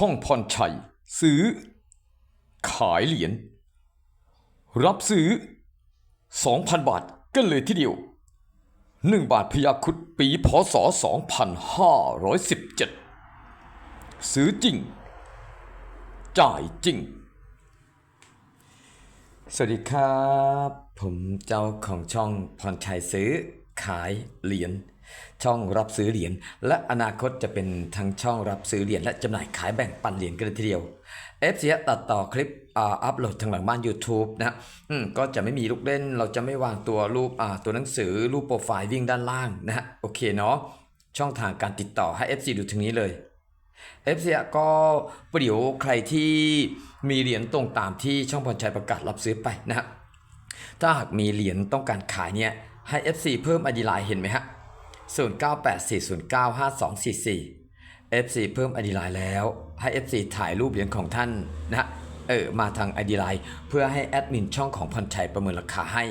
ช่องพรชัย ซื้อ ขายเหรียญรับซื้อ 2,000 บาทกันเลยทีเดียว 1 บาทพยาคุดปีพศ 2517 ซื้อจริง จ่ายจริง สวัสดีครับ ผมเจ้าของช่องพรชัยซื้อ ขายเหรียญ ช่องรับซื้อเหรียญและอนาคตจะเป็นทั้งช่องรับซื้อเหรียญและจำหน่ายขายแบ่งปันเหรียญกันเลยทีเดียวเอฟซีตัดต่อคลิปอ่าอัพโหลดทางหลังบ้าน YouTube นะอืมก็จะไม่มีลูกเล่น เราจะไม่วางตัวรูปอ่าตัวหนังสือรูปโปรไฟล์วิ่งด้านล่างนะฮะโอเคเนาะช่องทางการติดต่อให้ FC ดูทางนี้เลยเอฟซีก็ประเดี๋ยวใครที่มีเหรียญตรงตามที่ช่องพรชัยประกาศรับซื้อไปนะครับถ้าหากมีเหรียญต้องการขายเนี่ยให้ FC เพิ่มอดีไลน์เห็นไหมฮะ 0984095244 FC เพิ่มอดีไลน์แล้ว ให้ FC ถ่ายรูปเหรียญของท่านนะเออมาทางอดีไลน์เพื่อให้แอดมินช่องของพรชัยประเมินราคาให้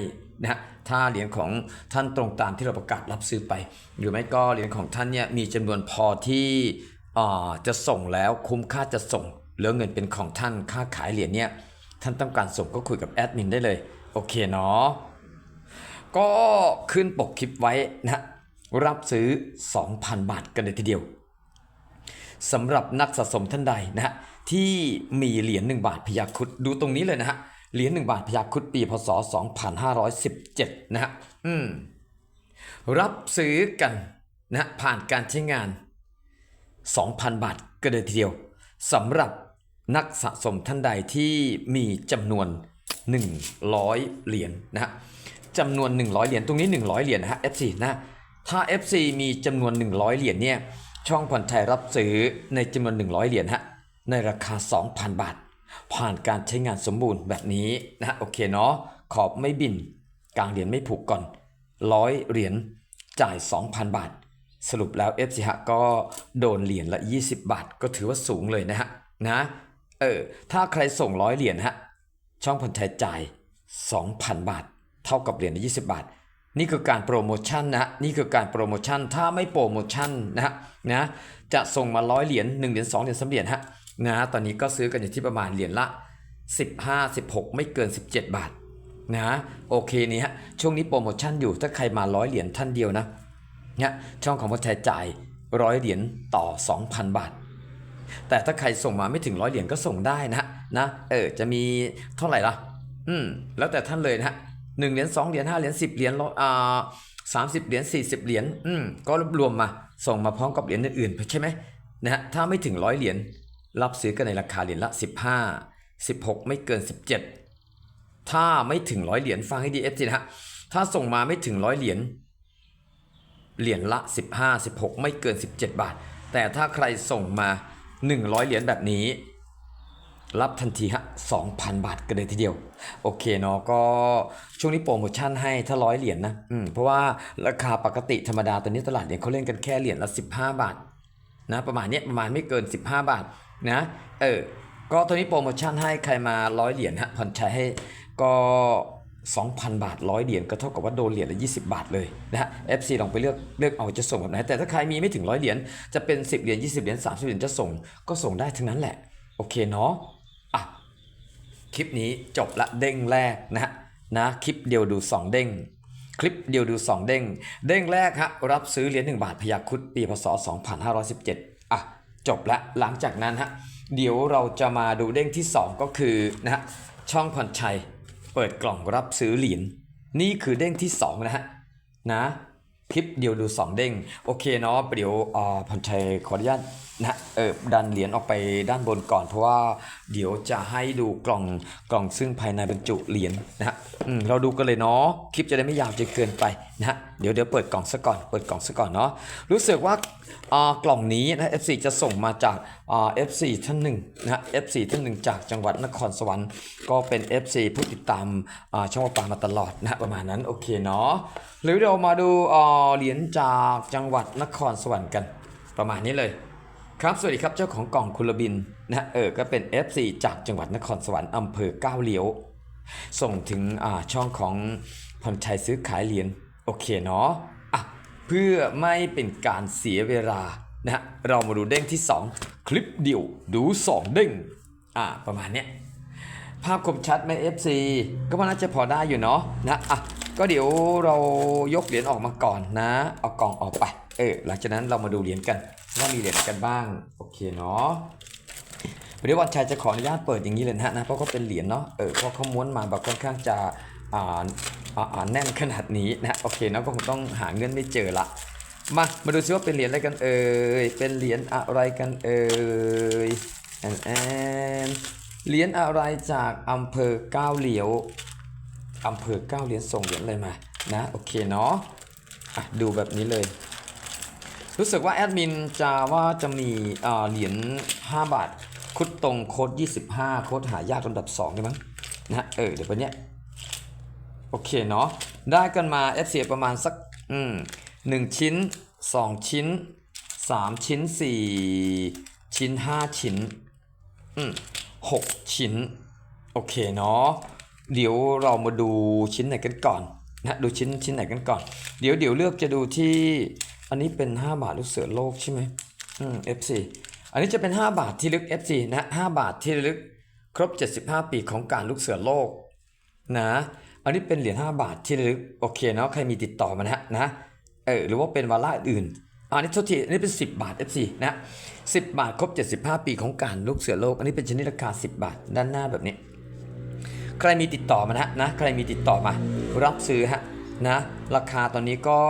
นะถ้าเหรียญของท่านตรงตามที่เราประกาศรับซื้อไป หรือไม่ก็เหรียญของท่านเนี่ยมีจำนวนพอที่อ่าจะส่งแล้วคุ้มค่าจะส่งเหลือเงินเป็นของท่านค่าขายเหรียญเนี่ยท่านต้องการส่งก็คุยกับแอดมินได้เลย โอเคเนาะก็ขึ้นปกคลิปไว้นะ รับซื้อ 2,000 บาทกันเลยทีเดียวสำหรับนักสะสมท่านใดนะฮะที่มีเหรียญ1บาทพยาคุดดูตรงนี้เลยนะฮะเหรียญ1บาทพยาคุดปีพศ 2517 นะฮะอืมรับซื้อกันนะฮะผ่านการใช้งาน 2,000 บาทก็เลยทีเดียวสำหรับนักสะสมท่านใดที่มีจำนวน 100 เหรียญนะฮะจำนวน 100 เหรียญตรงนี้ 100 เหรียญนะฮะ FC นะ ถ้า FC มีจำนวน 100 เหรียญเนี่ยช่องผ่อนไทยรับซื้อในจำนวน 100 เหรียญฮะในราคา 2,000 บาท ผ่านการใช้งานสมบูรณ์แบบนี้นะโอเคเนาะขอบไม่บิน กลางเหรียญไม่ผูกก่อน 100 เหรียญจ่าย 2,000 บาท สรุปแล้ว f อ h ก็โดนเหรียญละ 20 บาท ก็ถือว่าสูงเลยนะฮะนะเออถ้าใครส่งร้อยเหรียญฮะช่องพันชัยจ่าย 2,000 บาท เท่ากับเหรียญละ20 บาท นี่คือการโปรโมชั่นนะฮะนี่คือการโปรโมชั่นถ้าไม่โปรโมชั่นนะฮะนะจะส่งมาร้อยเหรียญ1เหรียญ2เหรียญ3เหรียญฮะนะตอนนี้ก็ซื้อกันอยู่ที่ประมาณเหรียญละ 15 16 ไม่เกิน 17 บาทนะโอเคนี่ฮะช่วงนี้โปรโมชั่นอยู่ถ้าใครมาร้อยเหรียญท่านเดียวนะเนี่ยช่องของพ่อชัยจ่ายร้อยเหรียญต่อ 2,000 บาท แต่ถ้าใครส่งมาไม่ถึงร้อยเหรียญก็ส่งได้นะฮะนะเออจะมีเท่าไหร่ล่ะอืมแล้วแต่ท่านเลยนะฮะ หนึ่งเหรียญสองเหรียญห้าเหรียญสิบเหรียญร้อยอ่าสามสิบเหรียญสี่สิบเหรียญอืมก็รวบรวมมา ส่งมาพร้อมกับเหรียญอื่นๆใช่ไหมนะฮะถ้าไม่ถึงร้อยเหรียญรับซื้อกันในราคาเหรียญละสิบห้าสิบหกไม่เกินสิบเจ็ดถ้าไม่ถึงร้อยเหรียญฟังให้ดีเอฟซีนะฮะถ้าส่งมาไม่ถึงร้อยเหรียญเหรียญละ 15 16 ไม่เกิน 17 บาท แต่ถ้าใครส่งมา 100 เหรียญแบบนี้ รับทันทีฮะ2,000 บาทกันเลยทีเดียว โอเคเนาะก็ช่วงนี้โปรโมชั่นให้ถ้าร้อยเหรียญนะอืมเพราะว่าราคาปกติธรรมดาตอนนี้ตลาดเนี่ยเขาเล่นกันแค่เหรียญละ 15 บาทนะประมาณเนี้ยประมาณไม่เกิน 15 บาทนะเออก็ตอนนี้โปรโมชั่นให้ใครมาร้อยเหรียญฮะผ่อนใช้ให้ก็2,000 บาทร้อยเหรียญก็เท่ากับว่าโดนเหรียญละ 20 บาทเลยนะฮะ FC ลองไปเลือกเลือกเอาจะส่งแบบไหน แต่ถ้าใครมีไม่ถึงร้อยเหรียญจะเป็น 10 เหรียญ 20 เหรียญ 30 เหรียญจะส่งก็ส่งได้ทั้งนั้นแหละ โอเคเนาะ คลิปนี้จบละเด้งแรกนะฮะนะคลิปเดียวดู 2 เด้ง คลิปเดียวดู 2 เด้ง เด้งแรกฮะรับซื้อเหรียญ1บาทพยาคุดปีพศ 2517อะจบละหลังจากนั้นฮะเดี๋ยวเราจะมาดูเด้งที่ 2 ก็คือนะฮะช่องพรชัยเปิดกล่องรับซื้อเหรียญนี่คือเด้งที่ 2 นะฮะนะ คลิปเดียวดู2เด้งโอเคเนาะเดี๋ยวอ่าพันชัยขออนุญาตนะเออดันเหรียญออกไปด้านบนก่อน เพราะว่าเดี๋ยวจะให้ดูกล่องกล่องซึ่งภายในบรรจุเหรียญนะฮะอืมเราดูกันเลยเนาะคลิปจะได้ไม่ยาวจนเกินไปนะฮะเดี๋ยวเดี๋ยวเปิดกล่องซะก่อนเปิดกล่องซะก่อนเนาะรู้สึกว่ากล่องนี้นะ F4 จะส่งมาจาก F4 ท่านหนึ่งนะ F4 ท่านหนึ่งจากจังหวัดนครสวรรค์ก็เป็น FC ผู้ติดตามช่องว่าปามาตลอดนะประมาณนั้นโอเคเนาะหรือเรามาดูเหรียญจากจังหวัดนครสวรรค์กัน ประมาณนี้เลยครับ สวัสดีครับ เจ้าของกล่องคุณบินนะเออก็เป็น FC จากจังหวัดนครสวรรค์อำเภอก้าวเลี้ยว ส่งถึงช่องของพรชัยซื้อขายเหรียญโอเคเนาะ เพื่อไม่เป็นการเสียเวลานะฮะเรามาดูเด้งที่ 2 คลิปเดียวดู 2 เด้งอ่าประมาณเนี้ยภาพคมชัดไหม FC ก็ว่าน่าจะพอได้อยู่เนาะนะอะก็เดี๋ยวเรายกเหรียญออกมาก่อนนะ เอากล่องออกไปเออหลังจากนั้นเรามาดูเหรียญกันว่ามีเหรียญกันบ้างโอเคเนาะวันนี้วันชัยจะขออนุญาตเปิดอย่างนี้เลยนะนะเพราะก็เป็นเหรียญเนาะเออเพราะเขาม้วนมาแบบค่อนข้างจะ แน่นขนาดนี้นะโอเคเนาะก็คงต้องหาเงินไม่เจอละมามาดูซิว่าเป็นเหรียญอะไรกันเอ่ยเป็นเหรียญอะไรกันเอ่ยแอนแอนเหรียญอะไรจากอำเภอก้าวเหลียวอำเภอก้าวเหลียญส่งเหรียญอะไรมานะโอเคเนาะอะดูแบบนี้เลย รู้สึกว่าแอดมินจะว่าจะมีเหรียญ5บาทคุดตรงโคด25 โคดหายากลำดับ2ใช่มั้งนะฮะเออเดี๋ยววันเนี้ย โอเคเนาะได้กันมา f อประมาณสักอืมหนึ่งชิ้น 2 ชิ้น 3 ชิ้น 4 ชิ้น 5 ชิ้นอืมหกชิ้น โอเคเนาะเดี๋ยวเรามาดูชิ้นไหนกันก่อนนะดูชิ้นชิ้นไหนกันก่อน เดี๋ยวเดี๋ยวเลือกจะดูที่ อันนี้เป็น 5 บาทลูกเสือโลกใช่ไหมอืม F4 อันนี้จะเป็น 5 บาทที่ลึก F4 นะ5บาทที่ลึกครบ 75 ปีของการลูกเสือโลกนะ อันนี้เป็นเหรียญ5บาทที่ลึกโอเคเนาะใครมีติดต่อมานะฮะนะเออหรือว่าเป็นวาระอื่นอันนี้โทษทีอันนี้เป็น 10 บาท F4 นะ10 บาทครบ 75 ปีของการลูกเสือโลก อันนี้เป็นชนิดราคา 10 บาท ด้านหน้าแบบนี้ ใครมีติดต่อมานะฮะนะใครมีติดต่อมา รับซื้อฮะนะราคาตอนนี้ก็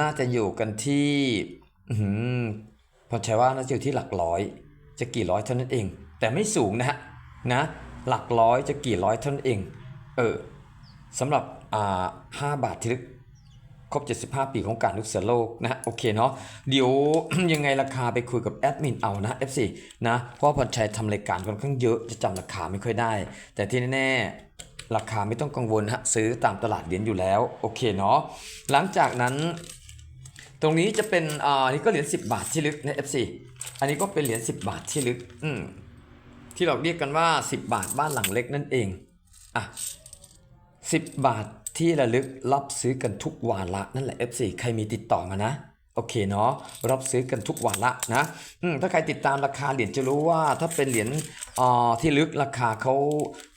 น่าจะอยู่กันที่อื้อหือพอใช้ว่าน่าจะอยู่ที่หลักร้อย จะกี่ร้อยเท่านั้นเอง แต่ไม่สูงนะฮะนะหลักร้อยจะกี่ร้อยเท่านั้นเอง เออ สำหรับห้าบาทที่ลึกครบ 75 ปีของการลุกเสือโลกนะฮะโอเคเนาะเดี๋ยวยังไงราคาไปคุยกับแอดมินเอานะ F4 นะเพราะพรชัยทำรายการค่อนข้างเยอะจะจำราคาไม่ค่อยได้ แต่ที่แน่ๆราคาไม่ต้องกังวลฮะซื้อตามตลาดเหรียญอยู่แล้วโอเคเนาะหลังจากนั้น ตรงนี้จะเป็นอ่านี่ก็เหรียญ10 บาทที่ลึกนะ F4 อันนี้ก็เป็นเหรียญ10 บาทที่ลึกอืมที่เราเรียกกันว่า 10 บาทบ้านหลังเล็กนั่นเองอะ 10 บาทที่ระลึกรับซื้อกันทุกวาระนั่นแหละ F4 ใครมีติดต่อมานะโอเคเนาะรับซื้อกันทุกวันละนะถ้าใครติดตามราคาเหรียญจะรู้ว่าถ้าเป็นเหรียญที่ลึกราคาเขา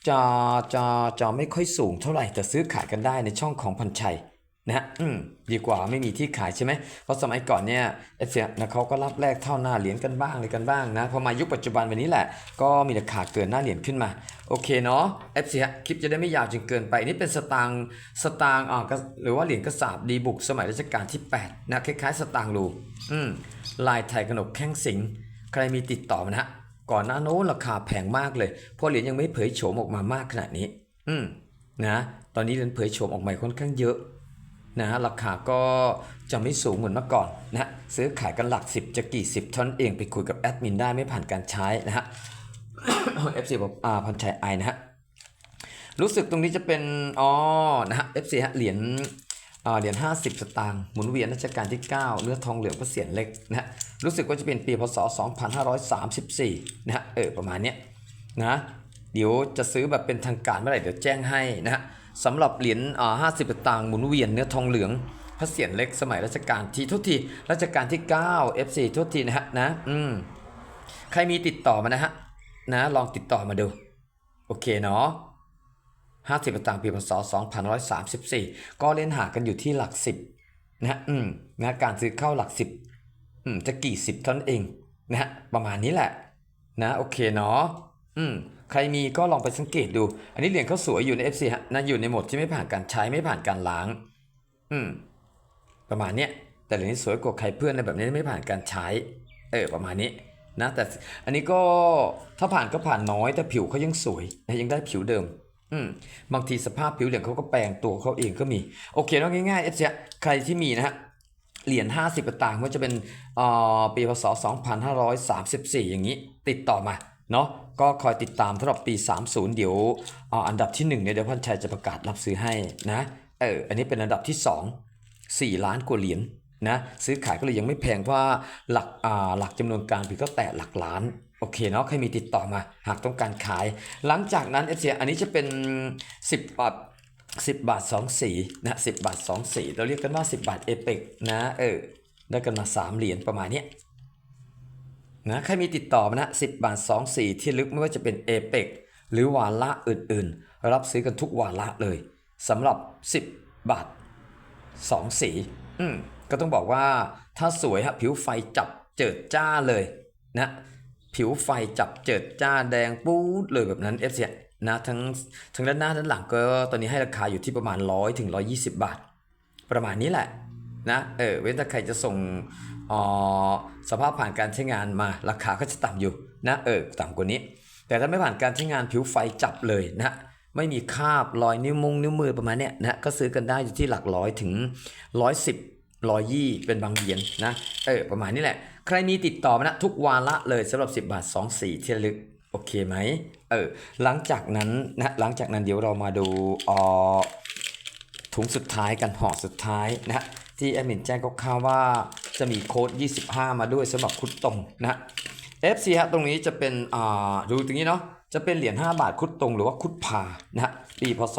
จะจะจะไม่ค่อยสูงเท่าไหร่แต่ซื้อขายกันได้ในช่องของพันชัยนะฮะอืม ดีกว่าไม่มีที่ขายใช่ไหมเพราะสมัยก่อนเนี่ยเอฟซีนะเขาก็รับแลกเท่าหน้าเหรียญกันบ้างอะไรกันบ้างนะพอมายุคปัจจุบันวันนี้แหละ ก็มีราคาเกินหน้าเหรียญขึ้นมา โอเคเนาะเอฟซีคลิปจะได้ไม่ยาวจนเกินไปนี่เป็นสตางค์สตางค์อ่าหรือว่าเหรียญกระสาบดีบุกสมัยรัชกาลที่8นะคล้ายๆ สตางค์รูอืมลายไทยขนบแข้งสิงใครมีติดต่อมานะฮะก่อนหน้าโน้นราคาแพงมากเลยเพราะเหรียญยังไม่เผยโฉมออกมามากขนาดนี้ อืมนะ ตอนนี้เหรียญเผยโฉมออกมาค่อนข้างเยอะ นะฮะราคาก็จะไม่สูงเหมือนเมื่อก่อนนะฮะซื้อขายกันหลัก 10 จะกี่สิบท่านั้นเองไปคุยกับแอดมินได้ไม่ผ่านการใช้นะฮะ FC บอกอ่าพันชัยไอนะฮะรู้สึกตรงนี้จะเป็นอ๋อนะฮะ FC ฮะเหรียญอ่าเหรียญ50 สตางค์หมุนเวียนรัชกาลที่ 9 เนื้อทองเหลืองก็เสียนเล็กนะฮะรู้สึกว่าจะเป็นปีพศ 2534 นะฮะเออประมาณเนี้ยนะเดี๋ยวจะซื้อแบบเป็นทางการเมื่อไหร่เดี๋ยวแจ้งให้นะฮะ สำหรับเหรียญอ่า50สตางค์หมุนเวียนเนื้อทองเหลือง พระเสียรเล็กสมัยรัชกาลที่ทุกทีรัชกาลที่ 9 FC ทุกทีนะฮะนะอืมใครมีติดต่อมานะฮะนะลองติดต่อมาดู โอเคเนาะ50สตางค์ปีพศ2534ก็เล่นหากันอยู่ที่หลัก10นะฮะอืมนะการซื้อเข้าหลัก10อืมจะกี่สิบเท่านั้นเองนะฮะประมาณนี้แหละ นะโอเคเนาะอืม ใครมีก็ลองไปสังเกตดู อันนี้เหรียญเขาสวยอยู่ใน FC ฮะนะอยู่ในโหมดที่ไม่ผ่านการใช้ไม่ผ่านการล้าง อืม ประมาณเนี้ยแต่เหรียญนี้สวยกว่าใครเพื่อนในแบบนี้ไม่ผ่านการใช้ เออประมาณนี้นะแต่อันนี้ก็ถ้าผ่านก็ผ่านน้อย แต่ผิวเขายังสวยยังได้ผิวเดิม อืมบางทีสภาพผิวเหลืองเขาก็แปลงตัวเขาเองก็มี โอเคแล้วง่ายๆเอฟซีใครที่มีนะฮะเหรียญ50สตางค์ว่าจะเป็นอ่อปีพศ2534 อย่างนี้ ติดต่อมาเนาะ ก็คอยติดตามสำหรับปี 30 เดี๋ยวอันดับที่1เนี่ยเดี๋ยวพันชัยจะประกาศรับซื้อให้นะเอออันนี้เป็นอันดับที่ 2 4 ล้านกว่าเหรียญนะซื้อขายก็เลยยังไม่แพงเพราะหลักอ่าหลักจำนวนการผลิตก็แตะหลักล้านโอเคเนาะใครมีติดต่อมา หากต้องการขาย หลังจากนั้นเอฟซียอันนี้จะเป็น 10บาท10 บาท 2 สีนะ10 บาท 2 สี เราเรียกกันว่า 10 บาทเอเปกนะเออได้กันมา 3 เหรียญประมาณเนี้ย นะใครมีติดต่อมานะ10 บาท2สีที่ลึกไม่ว่าจะเป็นเอเปกหรือวาระอื่นๆ รับซื้อกันทุกวาระเลยสำหรับ 10 บาท 2 สีอืมก็ต้องบอกว่าถ้าสวยฮะผิวไฟจับเจิดจ้าเลยนะผิวไฟจับเจิดจ้าแดงปู๊ดเลยแบบนั้นเอฟซีนะทั้งทั้งด้านหน้าด้านหลังก็ตอนนี้ให้ราคาอยู่ที่ประมาณ 100 ถึง 120 บาท ประมาณนี้แหละนะเออเว้นแต่ใครจะส่ง สภาพผ่านการใช้งานมาราคาก็จะต่ำอยู่นะเออต่ำกว่านี้ แต่ถ้าไม่ผ่านการใช้งานผิวไฟจับเลยนะไม่มีคราบรอยนิ้วมุงนิ้วมือประมาณเนี้ยนะก็ซื้อกันได้อยู่ที่หลักร้อยถึงร้อยสิบร้อยยี่เป็นบางเหรียญนะเออประมาณนี้แหละ ใครมีติดต่อมานะทุกวาระเลยสำหรับ 10 บาท2สีที่ลึกโอเคไหมเออหลังจากนั้นนะหลังจากนั้นเดี๋ยวเรามาดูออถุงสุดท้ายกันห่อสุดท้ายนะ ที่แอดมินแจ้งคร่าวๆว่าจะมีโค้ด 25 มาด้วยสำหรับคุดตรงนะ FC ฮะตรงนี้จะเป็นอ่าดูตรงนี้เนาะจะเป็นเหรียญ5บาทคุดตรงหรือว่าคุดพานะฮะปีพศ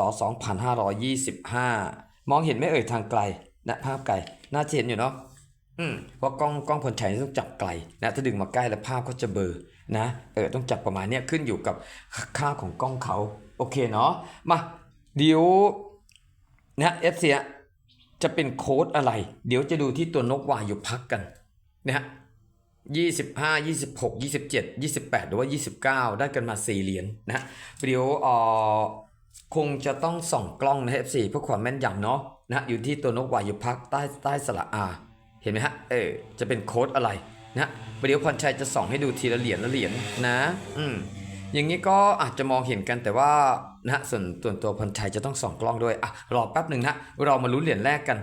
2525 มองเห็นไหม่เอ่ยทางไกลนะภาพไกลน่าจะเห็นอยู่เนาะอืมเพราะกล้องกล้องผลฉายต้องจับไกลนะถ้าดึงมาใกล้แล้วภาพก็จะเบลอนะเออต้องจับประมาณเนี้ยขึ้นอยู่กับค่าของกล้องเขาโอเคเนาะมาเดี๋ยวนะเอฟซี จะเป็นโค้ดอะไร เดี๋ยวจะดูที่ตัวนกวายอยู่พักกันนะฮะยี่สิบห้ายี่สิบหกยี่สิบเจ็ดยี่สิบแปดหรือว่ายี่สิบเก้าได้กันมาสี่เหรียญนะฮะเดี๋ยวอ่อคงจะต้องส่องกล้องนะเอฟซีเพื่อความแม่นยำเนาะนะฮะอยู่ที่ตัวนกวายอยู่พักใต้ใต้สระอาเห็นไหมฮะเออจะเป็นโค้ดอะไรนะฮะเดี๋ยวพรชัยจะส่องให้ดูทีละเหรียญละเหรียญนะ อืมอย่างนี้ก็อาจจะมองเห็นกันแต่ว่า นะส่วนส่วนตัวพันชัยจะต้องส่องกล้องด้วยอะรอแป๊บหนึ่งนะเรามาลุ้นเหรียญแรกกัน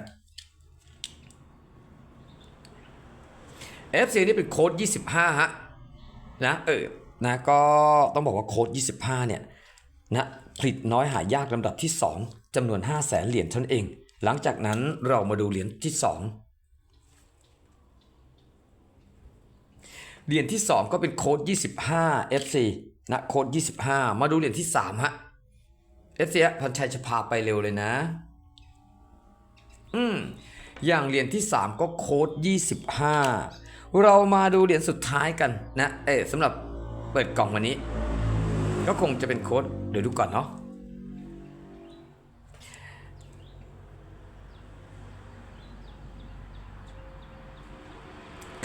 FC นี่เป็นโค้ด25 ฮะ นะ เออ นะ ก็ต้องบอกว่าโค้ด25 เนี่ย นะผลิตน้อยหายากลำดับที่ 2จำนวน 5 0 0แสนเหรียญเท่านั้นเอง หลังจากนั้นเรามาดูเหรียญที่ 2 เหรียญที่ 2 ก็เป็นโค้ด25 FC นะ โค้ด25 มาดูเหรียญที่ 3 ฮะ FC ฮะพันชัยจะพาไปเร็วเลยนะ อืม อย่างเหรียญที่ 3 ก็โค้ด 25 เรามาดูเหรียญสุดท้ายกันนะ เออสำหรับเปิดกล่องวันนี้ ก็คงจะเป็นโค้ด เดี๋ยวดูก่อนเนาะ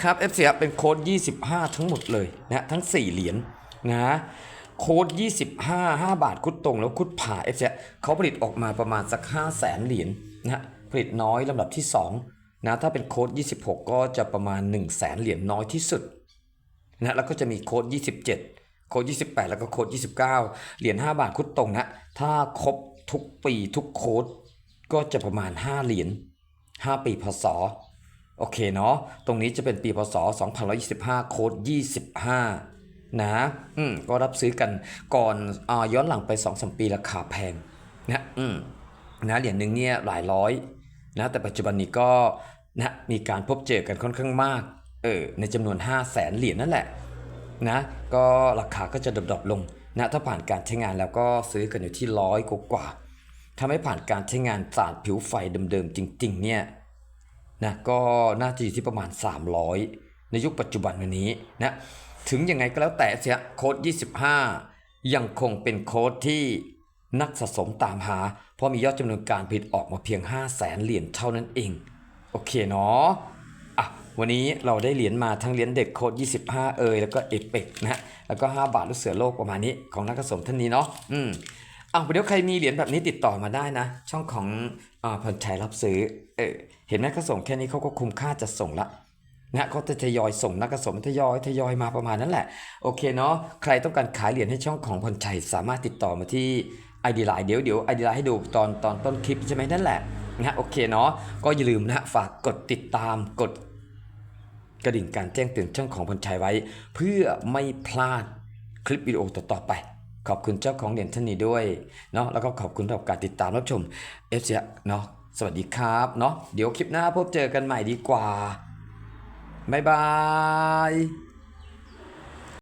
ครับ FC ครับเป็นโค้ด 25 ทั้งหมดเลยนะทั้ง 4 เหรียญนะ โค้ด25 5 บาทคุดตรงแล้วคุดผ่า FC เขาผลิตออกมาประมาณสัก 5 0 0แสนเหรียญนะผลิตน้อยลำดับที่ 2 นะ ถ้าเป็นโค้ด26 ก็จะประมาณ 1 0 0 0 0แสนเหรียญน้อยที่สุดนะแล้วก็จะมีโค้ด27 โค้ด28 แล้วก็โค้ด29 เหรียญ5บาทคุดตรงนะ ถ้าครบทุกปีทุกโค้ดก็จะประมาณ 5 เหรียญ5 ปีพศโอเคเนาะ ตรงนี้จะเป็นปีพศ 2125 โค้ด 25 นะอืมก็รับซื้อกันก่อนอาย้อนหลังไป2-3ปีราคาแพงนะอืมนะเหรียญหนึ่งเนี่ยหลายร้อยนะแต่ปัจจุบันนี้ก็นะมีการพบเจอกันค่อนข้างมากเออในจำนวน 5 0 0แสนเหรียญนั่นแหละนะก็ราคาก็จะดรอปลงนะถ้าผ่านการใช้งานแล้วก็ซื้อกันอยู่ที่ร้อยกว่าถ้าไม่ผ่านการใช้งานสาดผิวไฟเดิมๆจริง ๆ เนี่ยนะก็น่าจะอยู่ที่ประมาณ 300 ในยุคปัจจุบันวันนี้นะ ถึงยังไงก็แล้วแต่เสียโค้ด 25 ยังคงเป็นโค้ดที่นักสะสมตามหา เพราะมียอดจำนวนการผลิตออกมาเพียง 5 0 0แสนเหรียญเท่านั้นเอง โอเคเนาะอะวันนี้เราได้เหรียญมาทั้งเหรียญเด็กโค้ด 25 เอยแล้วก็เอเปกนะฮะแล้วก็ 5 บาทลูกเสือโลกประมาณนี้ของนักสะสมท่านนี้เนาะอืมอ้าวเดี๋ยวใครมีเหรียญแบบนี้ติดต่อมาได้นะ ช่องของอาพันชัยรับซื้อเออเห็นไหมเขาส่งแค่นี้เขาก็คุ้มค่าจะส่งละ นะเขาจะทยอยส่งนักสะสมทยอยทยอยมาประมาณนั้นแหละ โอเคเนาะใครต้องการขายเหรียญให้ช่องของพันชัยสามารถติดต่อมาที่ไอดีไลน์เดี๋ยวเดี๋ยวไอดีไลน์ให้ดูตอนตอนต้นคลิปใช่ไหมนั่นแหละนะโอเคเนาะก็อย่าลืมนะฝากกดติดตามกดกระดิ่งการแจ้งเตือนช่องของพันชัยไว้ เพื่อไม่พลาดคลิปวิดีโอต่อๆไป ขอบคุณเจ้าของเหรียญท่านนี้ด้วยเนาะแล้วก็ขอบคุณสำหรับการติดตามรับชมเอฟซีเนาะสวัสดีครับเนาะเดี๋ยวคลิปหน้าพบเจอกันใหม่ดีกว่า บ๊ายบาย